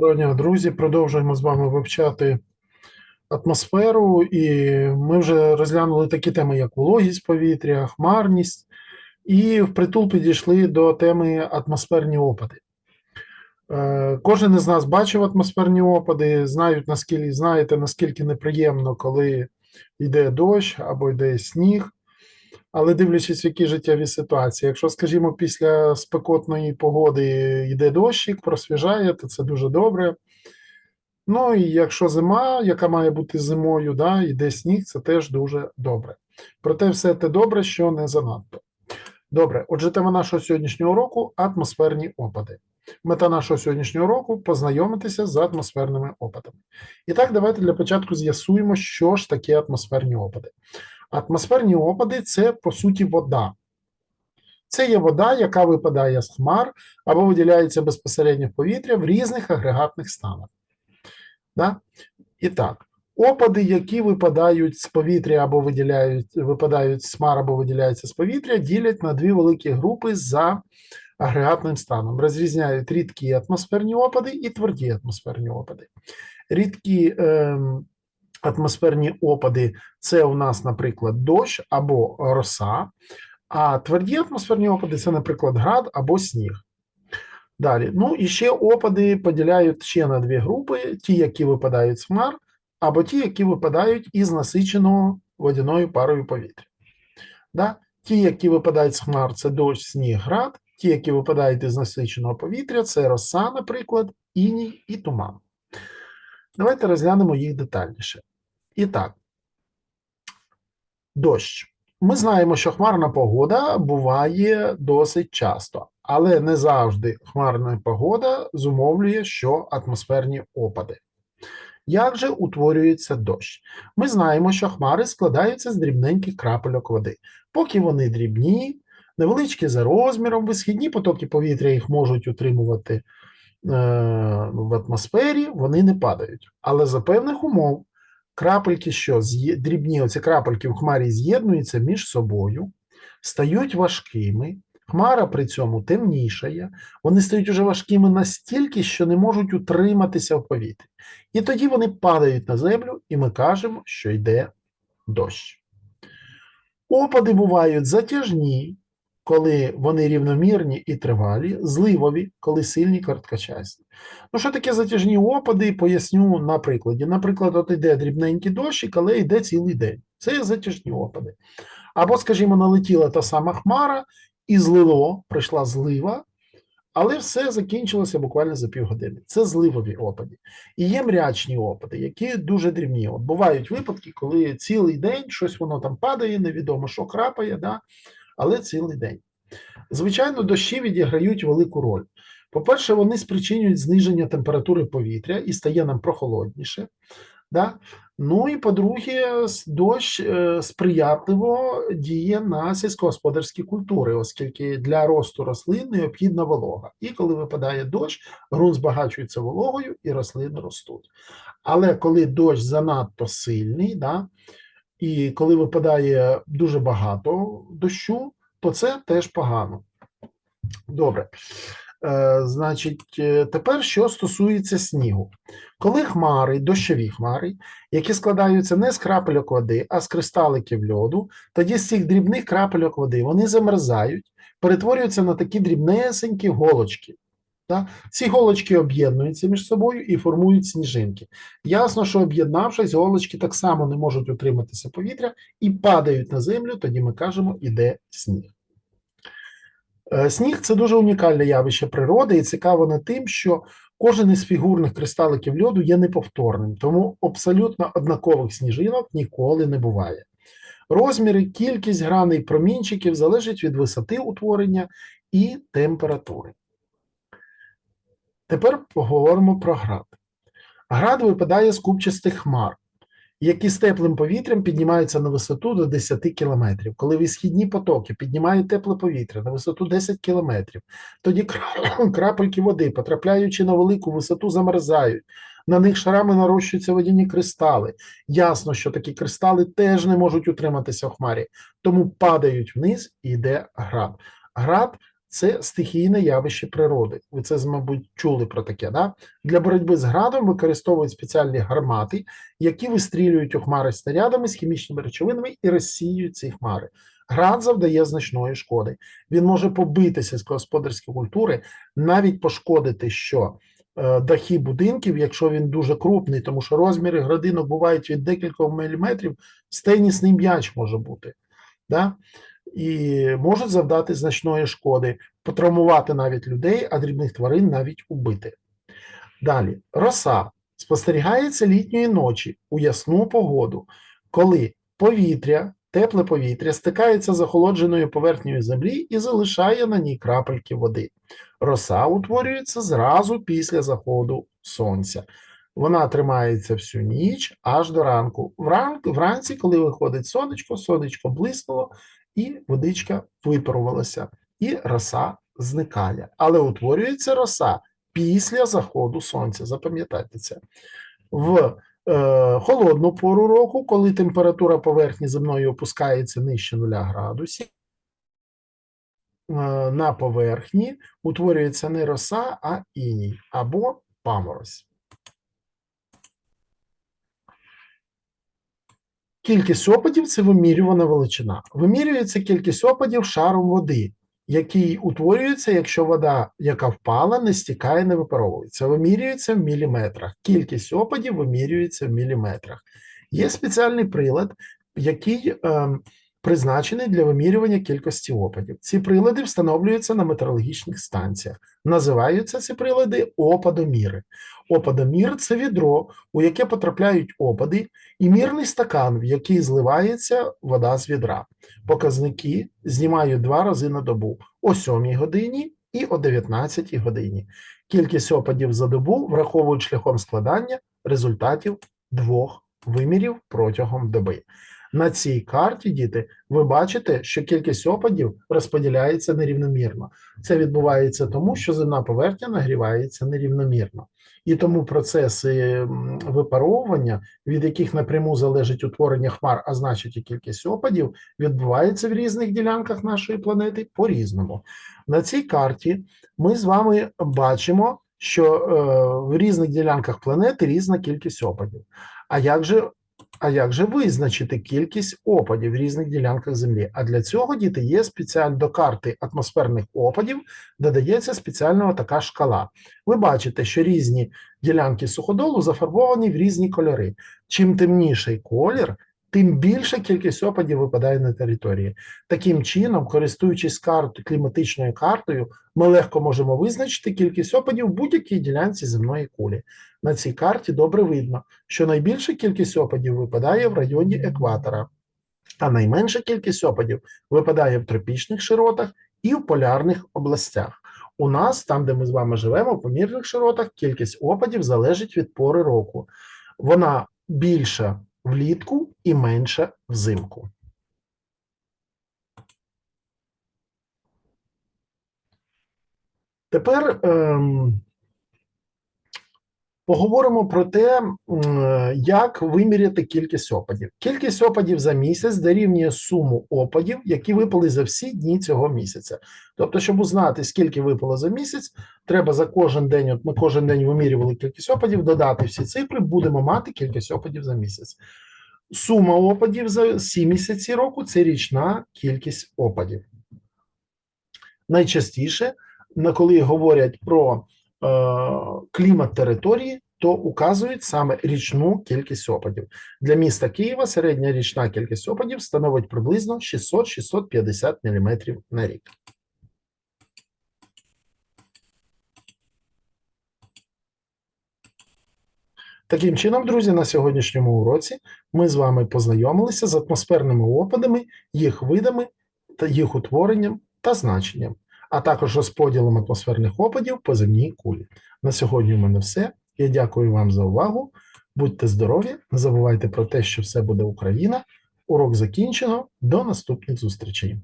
Доброго друзі. Продовжуємо з вами вивчати атмосферу, і ми вже розглянули такі теми, як вологість повітря, хмарність, і впритул підійшли до теми атмосферні опади. Е, Кожен із нас бачив атмосферні опади, знають, наскільки знаєте, наскільки неприємно, коли йде дощ або йде сніг. Але дивлячись, в які життєві ситуації. Якщо, скажімо, після спекотної погоди йде дощик, просвіжає, то це дуже добре. Ну і якщо зима, яка має бути зимою, да, йде сніг, це теж дуже добре. Проте все те добре, що не занадто. Добре, отже, тема нашого сьогоднішнього уроку атмосферні опади. Мета нашого сьогоднішнього уроку познайомитися з атмосферними опадами. І так, давайте для початку з'ясуємо, що ж таке атмосферні опади. Атмосферні опади це, по суті, вода. Це є вода, яка випадає з хмар або виділяється безпосередньо в повітря в різних агрегатних станах. Да? І так, опади, які випадають з повітря або виділяють, випадають з хмар або виділяються з повітря, ділять на дві великі групи за агрегатним станом. Розрізняють рідкі атмосферні опади і тверді атмосферні опади. Рідкі ем, атмосферні опади це у нас, наприклад, дощ або роса, а тверді атмосферні опади це, наприклад, град або сніг. Далі, ну і ще опади поділяють ще на дві групи: ті, які випадають з хмар, або ті, які випадають із насиченого водяною парою повітря. Да? Ті, які випадають з хмар, це дощ, сніг, град, ті, які випадають із насиченого повітря, це роса, наприклад, іній і туман. Давайте розглянемо їх детальніше. І так, дощ. Ми знаємо, що хмарна погода буває досить часто, але не завжди хмарна погода зумовлює, що атмосферні опади. Як же утворюється дощ? Ми знаємо, що хмари складаються з дрібненьких крапельок води. Поки вони дрібні, невеличкі за розміром, висхідні потоки повітря їх можуть утримувати в атмосфері, вони не падають. Але за певних умов крапельки, що дрібні оці крапельки в хмарі з'єднуються між собою, стають важкими. Хмара при цьому темнішає, вони стають уже важкими настільки, що не можуть утриматися в повітрі. І тоді вони падають на землю, і ми кажемо, що йде дощ. Опади бувають затяжні, коли вони рівномірні і тривалі, зливові, коли сильні короткочасні. Ну, що таке затяжні опади, поясню на прикладі. Наприклад, от йде дрібненький дощик, але йде цілий день. Це є затяжні опади. Або, скажімо, налетіла та сама хмара і злило, прийшла злива, але все закінчилося буквально за півгодини. Це зливові опади. І є мрячні опади, які дуже дрібні. От бувають випадки, коли цілий день щось воно там падає, невідомо що крапає, да? Але цілий день. Звичайно, дощі відіграють велику роль. По-перше, вони спричинюють зниження температури повітря і стає нам прохолодніше. Да? Ну і по-друге, дощ е, сприятливо діє на сільськогосподарські культури, оскільки для росту рослин необхідна волога. І коли випадає дощ, ґрунт збагачується вологою і рослини ростуть. Але коли дощ занадто сильний, да, і коли випадає дуже багато дощу, то це теж погано. Добре. Е, значить, е, тепер що стосується снігу. Коли хмари, дощові хмари, які складаються не з крапельок води, а з кристаликів льоду, тоді з цих дрібних крапельок води вони замерзають, перетворюються на такі дрібнесенькі голочки. Так? Ці голочки об'єднуються між собою і формують сніжинки. Ясно, що об'єднавшись, голочки так само не можуть утриматися повітря і падають на землю, тоді ми кажемо, іде сніг. Е, Сніг це дуже унікальне явище природи, і цікаво не тим, що кожен із фігурних кристаликів льоду є неповторним, тому абсолютно однакових сніжинок ніколи не буває. Розміри, кількість граней промінчиків залежать від висоти утворення і температури. Тепер поговоримо про град. Град випадає з купчастих хмар, які з теплим повітрям піднімаються на висоту до 10 км. Коли висхідні потоки піднімають тепле повітря на висоту 10 км, тоді крапельки води, потрапляючи на велику висоту, замерзають. На них шарами нарощуються водяні кристали. Ясно, що такі кристали теж не можуть утриматися в хмарі, тому падають вниз і йде град. Град це стихійне явище природи. Ви це, мабуть, чули про таке. Да? Для боротьби з градом використовують спеціальні гармати, які вистрілюють у хмари снарядами з хімічними речовинами і розсіюють ці хмари. Град завдає значної шкоди. Він може побити сільськогосподарські культури, навіть пошкодити що е, дахи будинків, якщо він дуже крупний, тому що розміри градинок бувають від декількох міліметрів, стенісний м'яч може бути. Да? І можуть завдати значної шкоди, потравмувати навіть людей, а дрібних тварин навіть убити. Далі, роса спостерігається літньої ночі у ясну погоду, коли повітря, тепле повітря стикається з охолодженою поверхнею землі і залишає на ній крапельки води. Роса утворюється зразу після заходу сонця. Вона тримається всю ніч аж до ранку. Вранці, коли виходить сонечко, сонечко блиснуло, і водичка випарувалася, і роса зникає. Але утворюється роса після заходу сонця. Запам'ятайте це. В е, холодну пору року, коли температура поверхні земної опускається нижче 0 градусів, е, на поверхні утворюється не роса, а іній або паморозь. Кількість опадів це вимірювана величина. Вимірюється кількість опадів шаром води, який утворюється, якщо вода, яка впала, не стікає, не випаровується. Вимірюється в міліметрах. Кількість опадів вимірюється в міліметрах. Є спеціальний прилад, який е, призначений для вимірювання кількості опадів. Ці прилади встановлюються на метеорологічних станціях. Називаються ці прилади опадоміри. Опадомір це відро, у яке потрапляють опади, і мірний стакан, в який зливається вода з відра. Показники знімають два рази на добу о 7 годині і о 19 годині. Кількість опадів за добу враховують шляхом складання результатів двох вимірів протягом доби. На цій карті, діти, ви бачите, що кількість опадів розподіляється нерівномірно. Це відбувається тому, що земна поверхня нагрівається нерівномірно. І тому процеси випаровування, від яких напряму залежить утворення хмар, а значить і кількість опадів, відбуваються в різних ділянках нашої планети по-різному. На цій карті ми з вами бачимо, що е, в різних ділянках планети різна кількість опадів. А як же а як же визначити кількість опадів в різних ділянках Землі? А для цього діти є спеціально до карти атмосферних опадів, додається спеціальна така шкала. Ви бачите, що різні ділянки суходолу зафарбовані в різні кольори. Чим темніший колір, тим більша кількість опадів випадає на території. Таким чином, користуючись картою, кліматичною картою, ми легко можемо визначити кількість опадів в будь-якій ділянці земної кулі. На цій карті добре видно, що найбільша кількість опадів випадає в районі екватора, а найменша кількість опадів випадає в тропічних широтах і в полярних областях. У нас, там, де ми з вами живемо, в помірних широтах, кількість опадів залежить від пори року. Вона більша влітку і менша взимку. Тепер ем, Поговоримо про те, як виміряти кількість опадів. Кількість опадів за місяць дорівнює суму опадів, які випали за всі дні цього місяця. Тобто, щоб узнати, скільки випало за місяць, треба за кожен день, от ми кожен день вимірювали кількість опадів, додати всі цифри, будемо мати кількість опадів за місяць. Сума опадів за всі місяці року це річна кількість опадів. Найчастіше, коли говорять про клімат території, то указують саме річну кількість опадів. Для міста Києва середня річна кількість опадів становить приблизно 600-650 мм на рік. Таким чином, друзі, на сьогоднішньому уроці ми з вами познайомилися з атмосферними опадами, їх видами, та їх утворенням та значенням а також розподілом атмосферних опадів по земній кулі. На сьогодні у мене все. Я дякую вам за увагу. Будьте здорові, не забувайте про те, що все буде Україна. Урок закінчено. До наступних зустрічей.